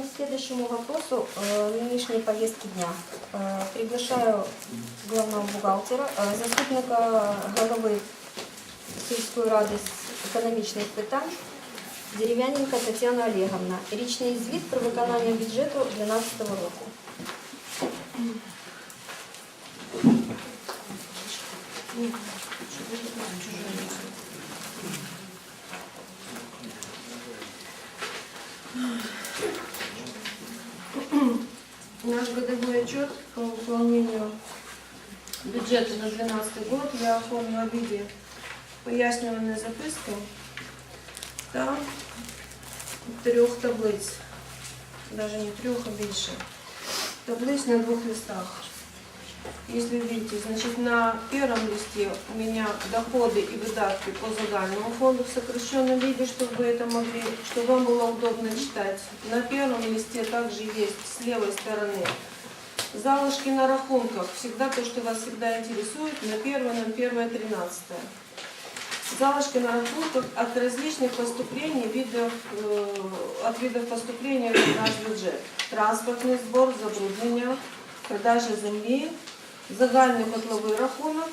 Переходим к следующему вопросу э, нынешней повестки дня. Э, Приглашаю главного бухгалтера, э, заступника голови сільської ради з економічних питань Дерев'яненка Тетяна Олеговна. Річний звіт про виконання бюджету 2012 року. Наш Отчет по выполнению бюджета на 2012 год я оформила в виде пояснювальной записки та трех таблиц, даже не трех, а больше. Таблиц на двух листах. Если видите, значит на первом листе у меня доходы и выдатки по загальному фонду в сокращенном виде, чтобы вы это могли, чтобы вам было удобно читать. На первом листе также есть с левой стороны залишки на рахунках. Всегда то, что вас всегда интересует, на первое, на первое, тринадцатое. Залишки на рахунках от различных поступлений, видов, э, от видов поступления в наш бюджет. Транспортний збор, забруднення, продажа землі, загальний котловий рахунок,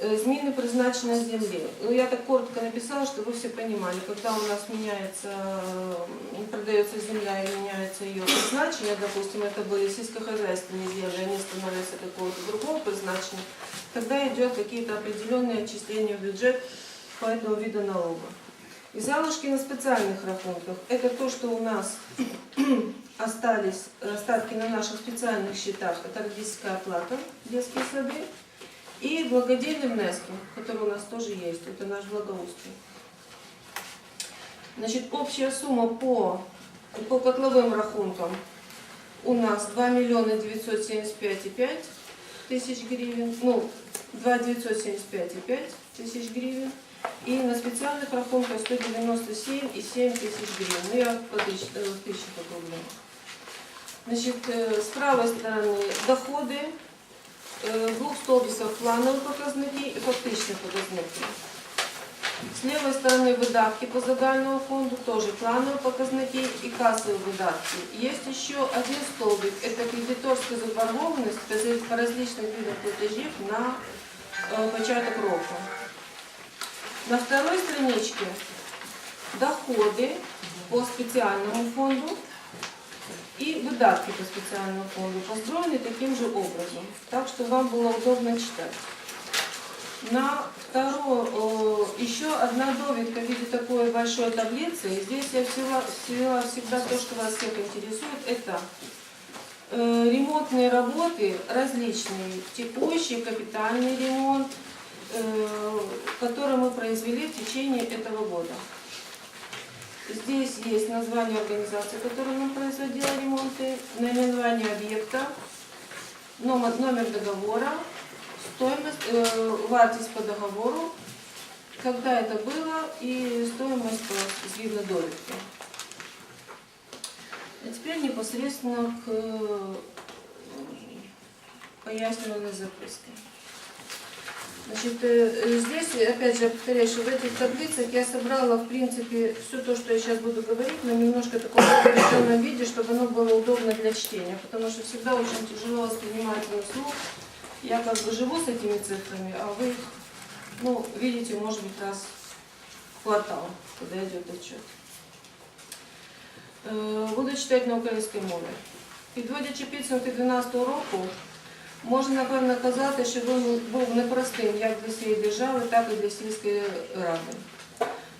зміни призначення землі. Ну, я так коротко написала, чтобы вы все понимали, когда у нас меняется, э, продается земля и меняется ее призначение, допустим, это были сельскохозяйственные земли, они становятся какого-то другого призначения, тогда идет какие-то определенные отчисления в бюджет по этому виду налога. И залишки на специальных рахунках – это то, что у нас остались остатки на наших специальных счетах, это родительская оплата, детские сады, и благодетельные внески, которые у нас тоже есть, это наш благоустрой. Значит, общая сумма по, по котловым рахункам у нас 2 миллиона 975,5 тысяч гривен, ну, 2 975,5 тысяч гривен, и на специальных рахунках 197,7 тысяч гривен. Ну, я по тысяч, э, в тысячах округлю. Значит, э, с правой стороны доходы, двух столбцах планові показники і фактичні показники. З лівої сторони видатки по загальному фонду, тоже плановые показники и кассовые выдатки. Есть еще один столбик, это кредиторская заборгованность по различным видам платежей на э, початок року. На второй страничке доходы по специальному фонду и выдатки по специальному фонду построены таким же образом, так что вам было удобно читать. На вторую, э, еще одна довідка в виде такой большой таблицы. И здесь я взяла, взяла всегда то, что вас всех интересует. Это э, ремонтные работы различные, текущий, капитальный ремонт, э, который мы произвели в течение этого года. Здесь есть название организации, которая нам производила ремонты, наименование объекта, номер, номер договора, стоимость, э, вартість по договору, когда это было и стоимость по згідно довідки. А теперь непосредственно к э, пояснительной записке. Значит, э, здесь, опять же, повторяю, что в этих таблицах я собрала, в принципе, все то, что я сейчас буду говорить, но немножко в таком упрощенном виде, чтобы оно было удобно для чтения, потому что всегда очень тяжело воспринимать на слух. Я как бы живу с этими цифрами, а вы их, ну, видите, может быть, раз в квартал, когда идет отчет. Е, Буду читати на українській мові. Підводячи підсумки 2012 року, можна напевно казати, що він був непростим як для всієї держави, так і для сільської ради.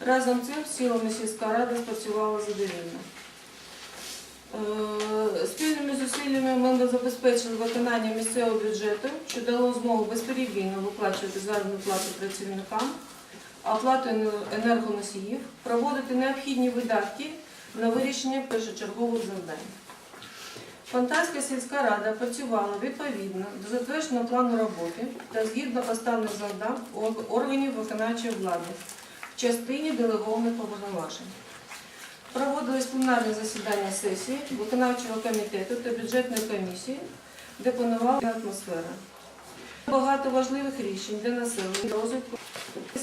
Разом з цим силами сільська рада спрацювала задовільно. Е, Спільними зусиллями ми забезпечили виконання місцевого бюджету, що дало змогу безперебійно виплачувати заробітну плату працівникам, оплату енергоносіїв, проводити необхідні видатки на вирішення першочергових завдань. Фонтанська сільська рада працювала відповідно до затвердженого плану роботи та згідно поставлених завдань органів виконавчої влади в частині делегованих повноважень. Проводились пленарні засідання сесії виконавчого комітету та бюджетної комісії, де панувала атмосфера. Багато важливих рішень для населення розвитку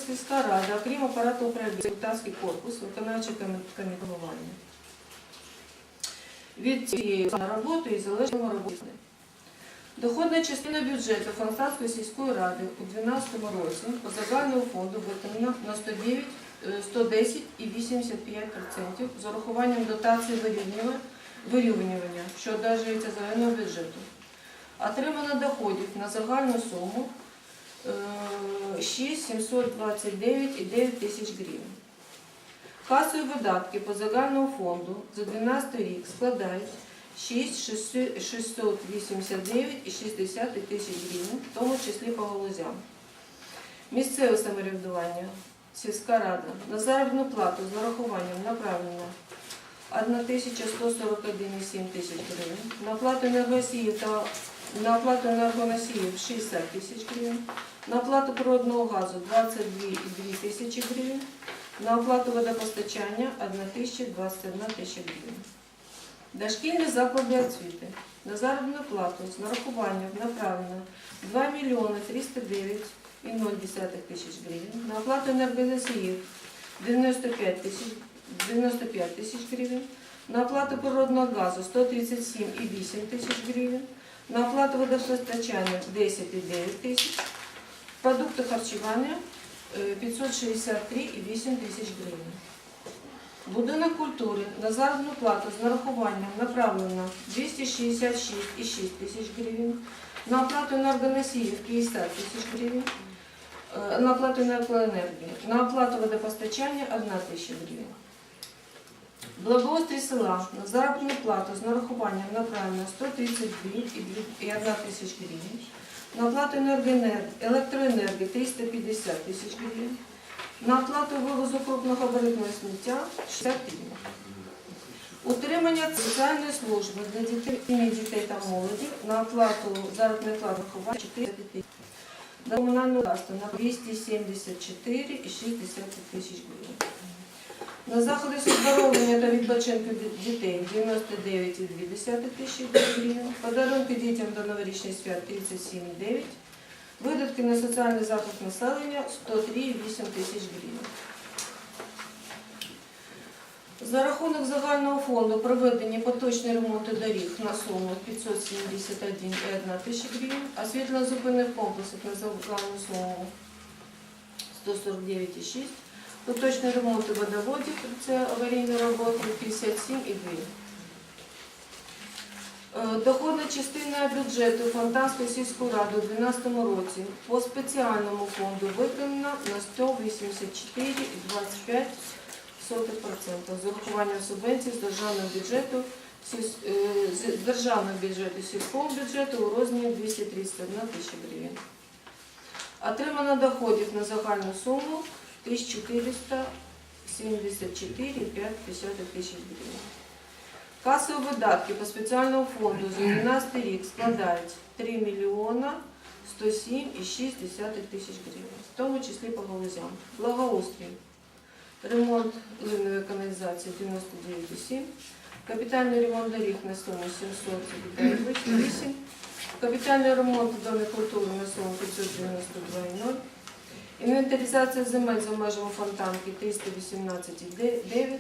сільська рада, окрім апарату управління, депутатський корпус, виконавчий комітет головування. Від цієї роботи і залежного роботи. Доходна частина бюджету Фонтанської сільської ради у 2012 році по загальному фонду виконана на 109, е, 110,85% з урахуванням дотації вирівнювання, що одержується загального бюджету. Отримано доходів на загальну суму е, 6 729,9 тисяч гривень. Касові видатки по загальному фонду за 2012 рік складають 6 689,6 тисяч гривень, в тому числі по галузям. Місцеве самоврядування, сільська рада на заробітну плату з нарахуванням направлено 1141,7 тисяч гривень, на оплату енергосіїв та на оплату енергоносіїв 60 тисяч гривень, на оплату природного газу 22,2 тисячі гривень, на оплату водопостачання 1021 тисяча гривень. Дошкільні заклади освіти. На заробітну плату з нарахуванням направлено 2 мільйони 309,0 тисяч гривень, на оплату енергоносіїв 95 тисяч 95 тисяч гривень, на оплату природного газу 137,8 тисяч гривень, на оплату водопостачання 10,9 тисяч, продукти харчування 563,8 тисяч гривень. Будинок культури на заробітну плату з нарахуванням направлено 266,6 тисяч гривень, на оплату енергоносіїв 50 тисяч гривень, е, на оплату енергоенергії, на оплату водопостачання 1 тисяча гривень. Благоустрій села на заробітну плату з нарахуванням направлено 132,1 тисяч гривень, на оплату електроенергії 350 тисяч гривень, на оплату вивозу крупногабаритного сміття 60 гривень. Утримання соціальної служби для дітей, дітей та молоді на оплату заробітної плати виховання 4 тисяч. На комунальну власну на 274,6 тисяч гривень. На заходи з оздоровлення та відпочинку дітей 99,2 тисячі гривень, подарунки дітям до новорічних свят 37,9, видатки на соціальний захист населення 103,8 тисяч гривень. За рахунок загального фонду проведені поточні ремонти доріг на суму 571,1 тисяча гривень, а світлозупинних комплексів на загальну суму 149,6 Поточний ремонт водоводів, це аварійні роботи 57,2. Е, Доходна частина бюджету Фонтанської сільської ради у 2012 році по спеціальному фонду виконана на 184,25% з урахуванням субвенцій з державного бюджету е, з державного бюджету сільського бюджету у розмірі 231 тисяча гривень. Отримано доходів на загальну суму 1474,5 тисяч гривень. Касові видатки по спеціальному фонду за 2012 рік складають 3 мільйона 107,6 тисяч гривень, в тому числі по галузям. Благоустрій, ремонт ливневої каналізації 99,7, капітальний ремонт доріг на суму 708, капітальний ремонт Домі культури на суму 592,0, Інвентаризація земель за межами фонтанки 318,9.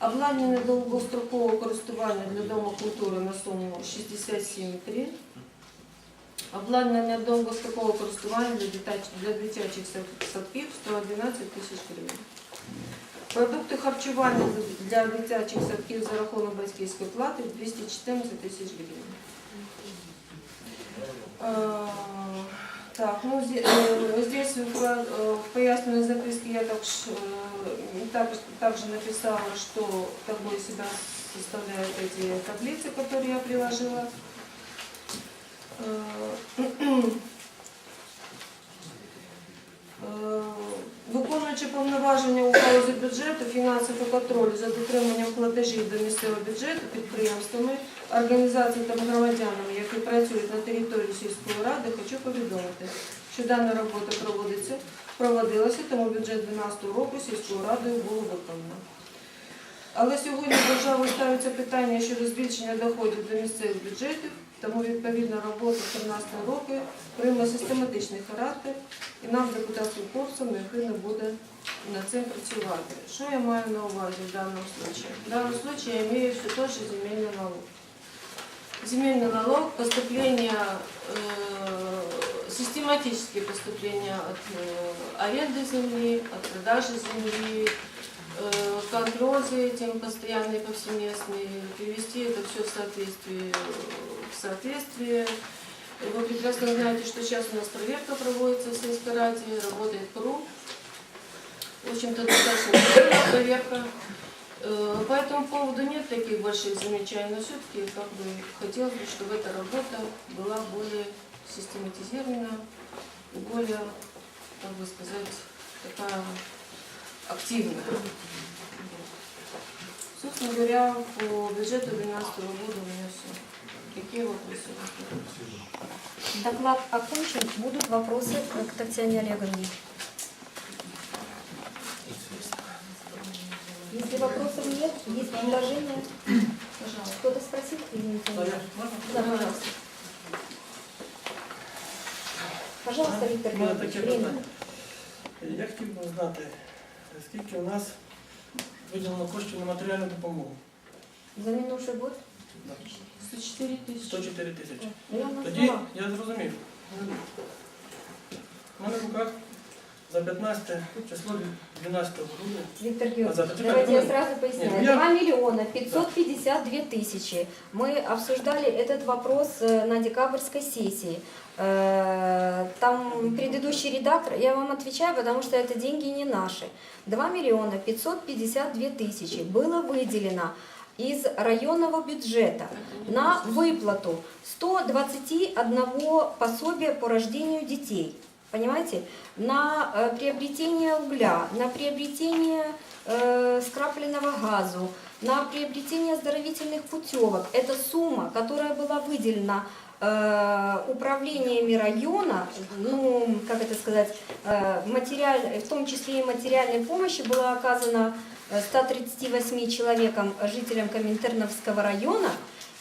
Обладнання довгострокового користування для Дому культури на суму 67,3. Обладнання довгострокового користування для, дитяч- для дитячих садків 111 тисяч гривень. Продукти харчування для дитячих садків за рахунок батьківської плати 214 тисяч гривень. Так, ну зде- э, здесь в, э, в поясненной записке я так, э, так- также написала, что из себя составляют эти таблицы, которые я приложила. Виконуючи повноваження у галузі бюджету, фінансового контролю за дотриманням платежів до місцевого бюджету підприємствами, організаціями та громадянами, які працюють на території сільської ради, хочу повідомити, що дана робота проводиться, проводилася, тому бюджет 2012 року сільською радою було виконано. Але сьогодні державою ставиться питання щодо збільшення доходів до місцевих бюджетів, тому відповідна робота 2013 року прийме систематичний характер і нам, депутатським корпусом, необхідно буде на цим працювати. Що я маю на увазі в даному случае? В даному случае я имею все тот же земельный налог. Земельный налог, поступления, э, систематические поступления от э, аренды земли, от продажи земли, э, Контроль за этим постоянный, повсеместный, привести это все в соответствие, в соответствие. Вы прекрасно знаете, что сейчас у нас проверка проводится в сельской раде, работает КРУ. В общем-то, достаточно проверка. Э, По этому поводу нет таких больших замечаний, но все-таки как бы хотелось бы, чтобы эта работа была более систематизирована более, как бы сказать, такая активная. Собственно говоря, по бюджету 2012 года у меня все. Какие вопросы? Доклад окончен. Будут вопросы к Татьяне Олеговне? Если вопросов нет, есть предложение. Пожалуйста. Кто-то спросил? Извините. Да, пожалуйста. Пожалуйста, Виктор У мене Георгиевич, время. Я хотів би знати, скільки у нас виділено коштів на матеріальну допомогу? За минувший год? 104 тысячи. 104 тисячі. Ну, Я Тоді назвала. я зрозумів. У мене в руках за 15 число 12 грудня. Виктор чекай, давайте я ну, сразу поясню. нет, я- 2 миллиона 552 тысячи. Мы обсуждали этот вопрос э, на декабрьской сессии. Э, Там предыдущий редактор, я вам отвечаю, потому что это деньги не наши. 2 миллиона 552 тысячи было выделено из районного бюджета на выплату 121 пособия по рождению детей. Понимаете? На э, приобретение угля, на приобретение э, скрапленного газу, на приобретение оздоровительных путевок. Это сумма, которая была выделена э, управлениями района, ну, как это сказать, э, материаль- в том числе и материальной помощи была оказана э, 138 человекам, э, жителям Коминтерновского района.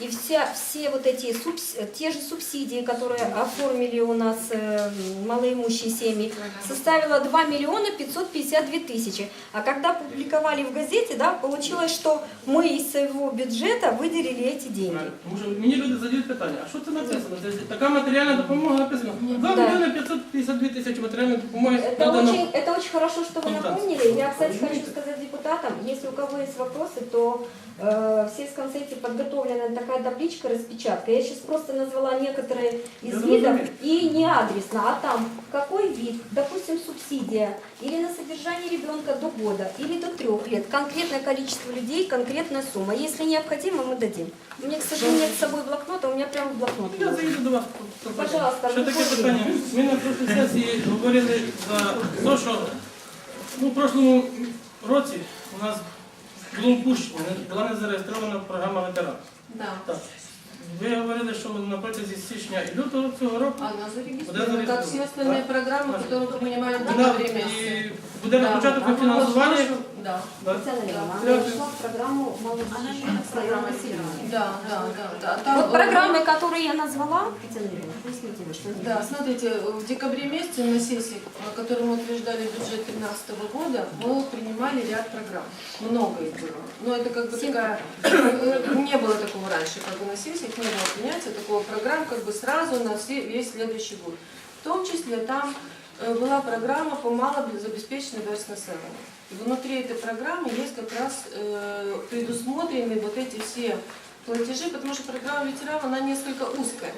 И вся, все вот эти субс- э, те же субсидии, которые оформили у нас э, малоимущие семьи, составила 2 миллиона 552 тысячи. А когда публиковали в газете, да, получилось, что мы из своего бюджета выделили эти деньги. Тому що мені люди задають питання, а що це написано? Це така матеріальна допомога написано. 2 Да. мільйони 552 тисячі матеріальної допомоги Это надано. очень, это очень хорошо, что вы Фонтан. напомнили. Я, кстати, хочу сказать депутатам, если у кого есть вопросы, то э, в сельском совете подготовлена такая табличка, распечатка. Я сейчас просто назвала некоторые из Я видов разумею. и не адресно, а там какой вид, допустим, субсидия, или на содержание ребенка до года, или до трех лет, конкретное количество людей, конкретная сумма. Если необходимо, мы дадим. У меня, к сожалению, нет с собой блокнота, у меня прямо блокнот. Я заїду до вас. Пожалуйста, Ще таке виходіть. питання. Ми на прошлій сесії говорили за те, що ну, в прошлому році у нас було впущено, не- була не зареєстрована програма ветеран. Да. Так. Ви говорили, що на протязі січня і лютого цього року Она Куда зарегистрирована, как все зарегистрирована? остальные программы, которые мы принимаем в вона декабре і месяце. буде на початку Да. фінансування. Да. Да. Татьяна Леонидовна, Да. она вошла в программу малоимущего населения. Да, да, да, да. Там, Вот э, программы, которые я назвала, вы, что Да, смотрите, в декабре месяце на сессии, на которой мы утверждали бюджет 2013 года, мы принимали ряд программ. Много их было. Но это как бы такая... Не было такого раньше, как бы на сессиях не было принятия такого программ как бы сразу на все, весь следующий год. В том числе там э, была программа по малозабеспеченной верстке населения. Внутри этой программы есть как раз э, предусмотрены вот эти все платежи, потому что программа ветеран, она несколько узкая.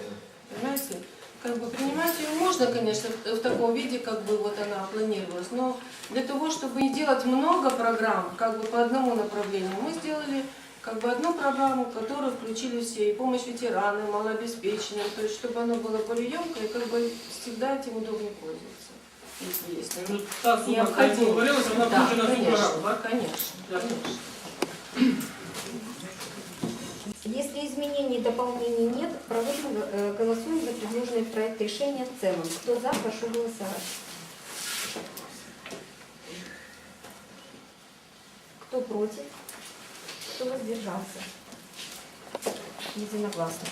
Понимаете? Как бы принимать ее можно, конечно, в таком виде, как бы вот она планировалась, но для того, чтобы не делать много программ, как бы по одному направлению, мы сделали как бы одну программу, в которую включили все, и помощь ветеранам, малообеспеченным, то есть чтобы она была более емкая, и как бы всегда этим удобнее пользоваться, если есть. Ну, Та сума, яка Необходимо. говорилася, вона Да, конечно, так? конечно, конечно. Если изменений и дополнений нет, проводим, э, голосуем за предложенный проект решения в целом. Кто за, прошу голосовать. Кто против? Кто воздержался? Единогласно.